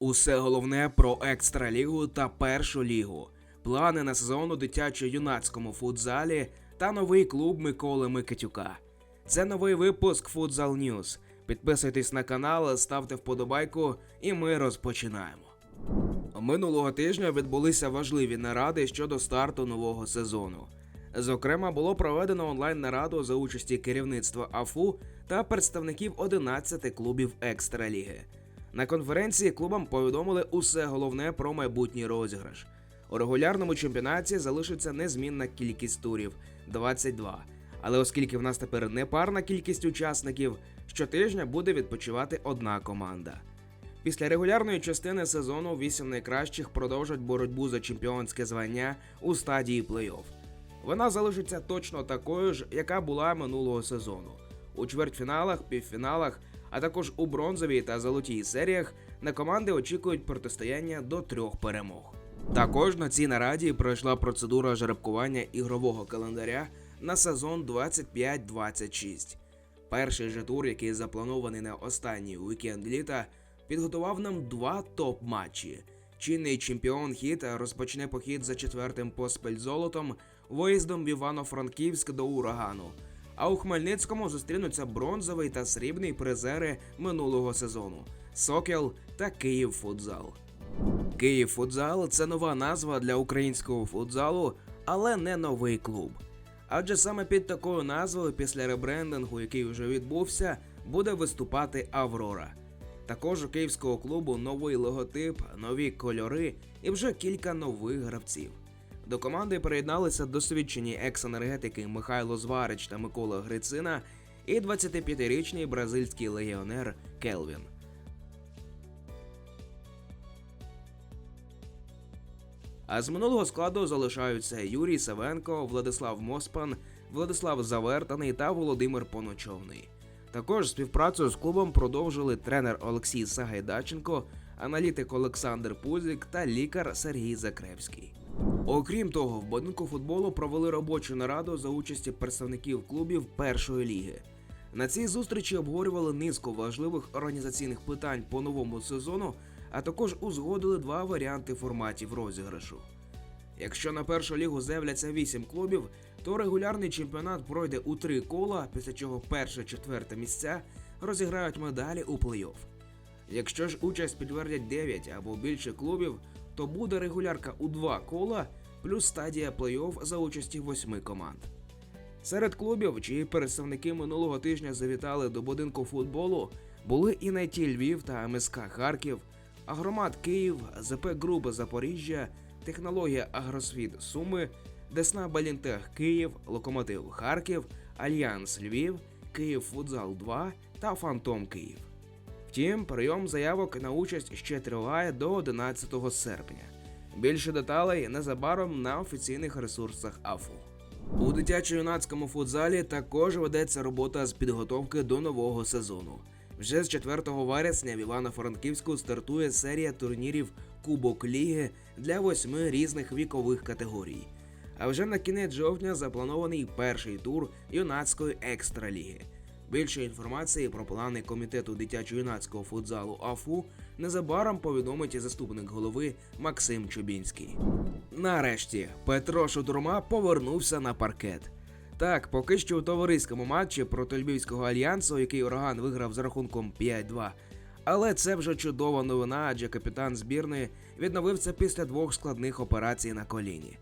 Усе головне про екстралігу та першу лігу, плани на сезон у дитячо-юнацькому футзалі та новий клуб Миколи Микитюка. Це новий випуск Футзал Ньюз. Підписуйтесь на канал, ставте вподобайку, і ми розпочинаємо. Минулого тижня відбулися важливі наради щодо старту нового сезону. Зокрема, було проведено онлайн-нараду за участі керівництва АФУ та представників 11 клубів екстраліги. На конференції клубам повідомили усе головне про майбутній розіграш. У регулярному чемпіонаті залишиться незмінна кількість турів 22. Але оскільки в нас тепер не парна кількість учасників, щотижня буде відпочивати одна команда. Після регулярної частини сезону вісім найкращих продовжать боротьбу за чемпіонське звання у стадії плей-офф. Вона залишиться точно такою ж, яка була минулого сезону. У чвертьфіналах, півфіналах, а також у бронзовій та золотій серіях на команди очікують протистояння до трьох перемог. Також на цій нараді пройшла процедура жеребкування ігрового календаря на сезон 25-26. Перший же тур, який запланований на останній вікенд літа, підготував нам два топ-матчі. Чинний чемпіон хіт розпочне похід за четвертим поспіль золотом виїздом в Івано-Франківськ до урагану. А у Хмельницькому зустрінуться бронзовий та срібний призери минулого сезону Сокіл та Київ Футзал. Київ Футзал це нова назва для українського футзалу, але не новий клуб. Адже саме під такою назвою після ребрендингу, який вже відбувся, буде виступати Аврора. Також у київського клубу новий логотип, нові кольори і вже кілька нових гравців. До команди приєдналися досвідчені екс-енергетики Михайло Зварич та Микола Грицина і 25-річний бразильський легіонер Келвін. А з минулого складу залишаються Юрій Савенко, Владислав Моспан, Владислав Завертаний та Володимир Поночовний. Також співпрацю з клубом продовжили тренер Олексій Сагайдаченко, аналітик Олександр Пузик та лікар Сергій Закревський. Окрім того, в будинку футболу провели робочу нараду за участі представників клубів першої ліги. На цій зустрічі обговорювали низку важливих організаційних питань по новому сезону, а також узгодили два варіанти форматів розіграшу. Якщо на першу лігу з'являться 8 клубів, то регулярний чемпіонат пройде у три кола, після чого перше-четверте місця розіграють медалі у плей-офф. Якщо ж участь підтвердять 9 або більше клубів, то буде регулярка у два кола плюс стадія плей-офф за участі восьми команд. Серед клубів, чиї представники минулого тижня завітали до будинку футболу, були і найті Львів та МСК Харків, Агромат Київ, ЗП Груба Запоріжжя, Технологія Агросвіт Суми, Десна Балінтех Київ, Локомотив Харків, Альянс Львів, Київ Футзал 2 та Фантом Київ. Втім, прийом заявок на участь ще триває до 11 серпня. Більше деталей незабаром на офіційних ресурсах АФУ. У дитячо-юнацькому футзалі також ведеться робота з підготовки до нового сезону. Вже з 4 вересня в Івано-Франківську стартує серія турнірів Кубок Ліги для восьми різних вікових категорій. А вже на кінець жовтня запланований перший тур юнацької екстраліги. Більше інформації про плани комітету дитячо-юнацького футзалу АФУ незабаром повідомить заступник голови Максим Чубінський. Нарешті Петро Шутурма повернувся на паркет. Так, поки що у товариському матчі проти Львівського альянсу, який ураган виграв з рахунком 5-2. Але це вже чудова новина, адже капітан збірної відновився після двох складних операцій на коліні.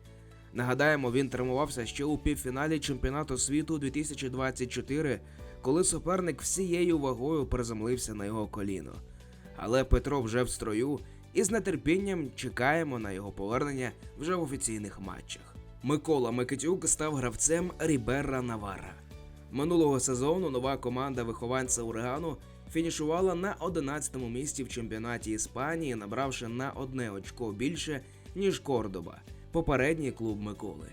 Нагадаємо, він травмувався ще у півфіналі чемпіонату світу 2024, коли суперник всією вагою приземлився на його коліно. Але Петро вже в строю і з нетерпінням чекаємо на його повернення вже в офіційних матчах. Микола Микитюк став гравцем Ріберра Навара. Минулого сезону нова команда вихованця Урегану фінішувала на 11-му місці в чемпіонаті Іспанії, набравши на одне очко більше, ніж Кордоба, попередній клуб Миколи.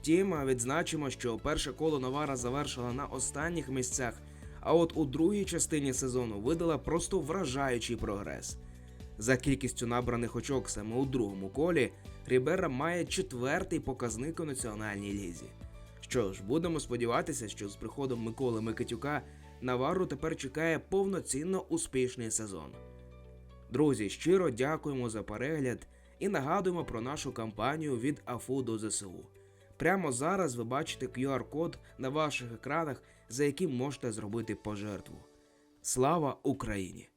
Втім, відзначимо, що перше коло Навара завершила на останніх місцях, а от у другій частині сезону видала просто вражаючий прогрес. За кількістю набраних очок саме у другому колі Рібера має четвертий показник у національній лізі. Що ж, будемо сподіватися, що з приходом Миколи Микитюка Навару тепер чекає повноцінно успішний сезон. Друзі, щиро дякуємо за перегляд і нагадуємо про нашу кампанію від АФУ до ЗСУ. Прямо зараз ви бачите QR-код на ваших екранах, за яким можете зробити пожертву. Слава Україні!